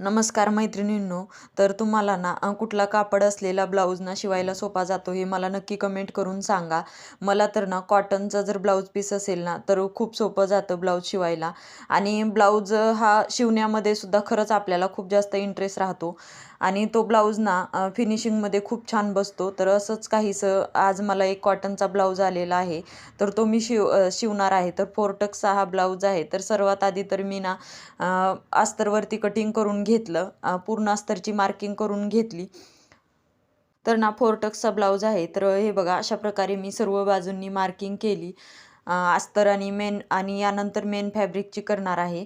नमस्कार मैत्रिणींनो तर तुम्हाला ना कुठला कापड असलेला ब्लाऊज ना शिवायला सोपा जातो हे मला नक्की कमेंट करून सांगा. मला तर ना कॉटनचा जर ब्लाऊज पीस असेल ना तर खूप सोपं जातं ब्लाऊज शिवायला. आणि ब्लाऊज हा शिवण्यामध्ये सुद्धा खरंच आपल्याला खूप जास्त इंटरेस्ट राहतो. आणि तो ब्लाऊज ना फिनिशिंगमध्ये खूप छान बसतो. तर असंच काहीसं आज मला एक कॉटनचा ब्लाऊज आलेला आहे. तर तो मी शिव शिवणार आहे. तर फोरटक्सचा हा ब्लाऊज आहे. तर सर्वात आधी तर मी ना अस्तरवरती कटिंग करून घेतलं. पूर्ण अस्तरची मार्किंग करून घेतली. तर ना फोरटक्सचा ब्लाऊज आहे. तर हे बघा अशा प्रकारे मी सर्व बाजूंनी मार्किंग केली. अस्तर आणि मेन आणि यानंतर मेन फॅब्रिकची करणार आहे.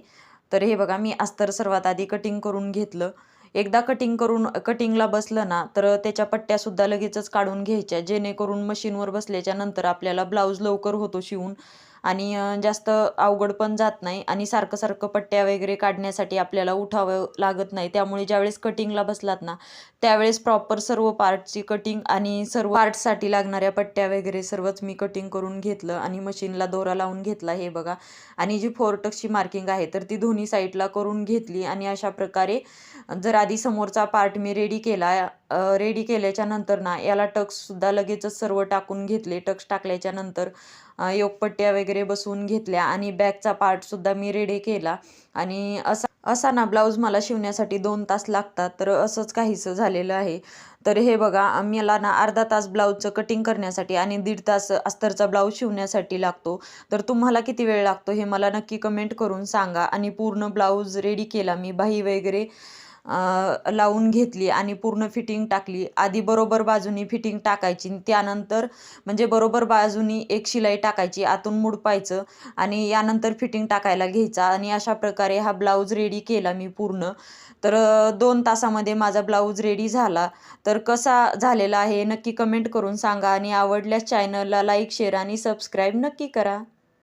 तर हे बघा मी अस्तर सर्वात आधी कटिंग करून घेतलं. एकदा कटिंग करून कटिंगला बसलं ना तर त्याच्या पट्ट्यासुद्धा लगेचच काढून घ्यायच्या. जेणेकरून मशीनवर बसल्याच्या नंतर आपल्याला ब्लाऊज लवकर होतो शिवून. आणि जास्त अवघड पण जात नाही आणि सारखं सारखं पट्ट्या वगैरे काढण्यासाठी आपल्याला उठावं लागत नाही. त्यामुळे ज्यावेळेस कटिंगला बसलात ना त्यावेळेस प्रॉपर सर्व पार्टची कटिंग आणि सर्व पार्टसाठी लागणाऱ्या पट्ट्या वगैरे सर्वच मी कटिंग करून घेतलं आणि मशीनला दोरा लावून घेतला हे बघा. आणि जी फोरटक्सची मार्किंग आहे तर ती दोन्ही साईडला करून घेतली आणि अशा प्रकारे जर आधी समोरचा पार्ट मी रेडी केला रेडी केल्याच्यानंतर ना याला टक्ससुद्धा लगेचच सर्व टाकून घेतले. टक्स टाकल्याच्या नंतर योगपट्ट्या वगैरे बसवून घेतल्या आणि बॅकचा पार्टसुद्धा मी रेडी केला. आणि असा असा ना ब्लाऊज मला शिवण्यासाठी दोन तास लागतात. तर असंच काहीसं झालेलं आहे. तर हे बघा मला ना अर्धा तास ब्लाऊजचं कटिंग करण्यासाठी आणि दीड तास अस्तरचा ब्लाऊज शिवण्यासाठी लागतो. तर तुम्हाला किती वेळ लागतो हे मला नक्की कमेंट करून सांगा. आणि पूर्ण ब्लाऊज रेडी केला मी बाही वगैरे. लावून घेतली आणि पूर्ण फिटिंग टाकली. आधी बरोबर बाजूनी फिटिंग टाकायची त्यानंतर म्हणजे बरोबर बाजूनी एक शिलाई टाकायची आतून मुडपायचं आणि यानंतर फिटिंग टाकायला घ्यायचा आणि अशा प्रकारे हा ब्लाऊज रेडी केला मी पूर्ण. तर दोन तासामध्ये माझा ब्लाऊज रेडी झाला. तर कसा झालेला आहे नक्की कमेंट करून सांगा आणि आवडल्यास चॅनलला लाईक शेअर आणि सबस्क्राईब नक्की करा.